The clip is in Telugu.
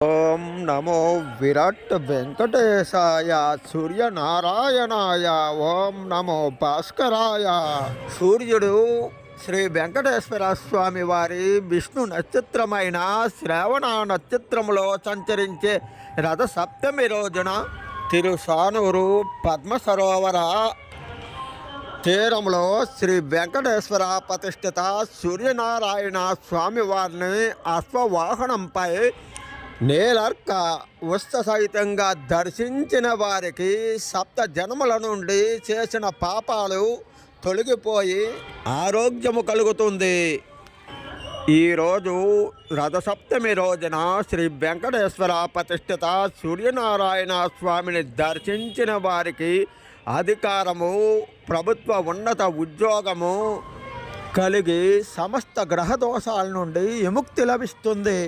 ఓం నమో విరాట్ వెంకటేశాయ సూర్యనారాయణాయ. ఓం నమో భాస్కరాయ. సూర్యుడు శ్రీ వెంకటేశ్వర స్వామి వారి విష్ణు నక్షత్రమైన శ్రావణ నక్షత్రములో సంచరించే రథ సప్తమి రోజున తిరుసానూరు పద్మ సరోవర తీరంలో శ్రీ వెంకటేశ్వర ప్రతిష్ఠిత సూర్యనారాయణ స్వామి వారిని అశ్వవాహనంపై నేలర్క ఉస్త సహితంగా దర్శించిన వారికి సప్త జన్మల నుండి చేసిన పాపాలు తొలగిపోయి ఆరోగ్యము కలుగుతుంది. ఈరోజు రథసప్తమి రోజున శ్రీ వెంకటేశ్వర ప్రతిష్ఠిత సూర్యనారాయణ స్వామిని దర్శించిన వారికి అధికారము ప్రభుత్వ ఉన్నత ఉద్యోగము కలిగి సమస్త గ్రహదోషాల నుండి విముక్తి లభిస్తుంది.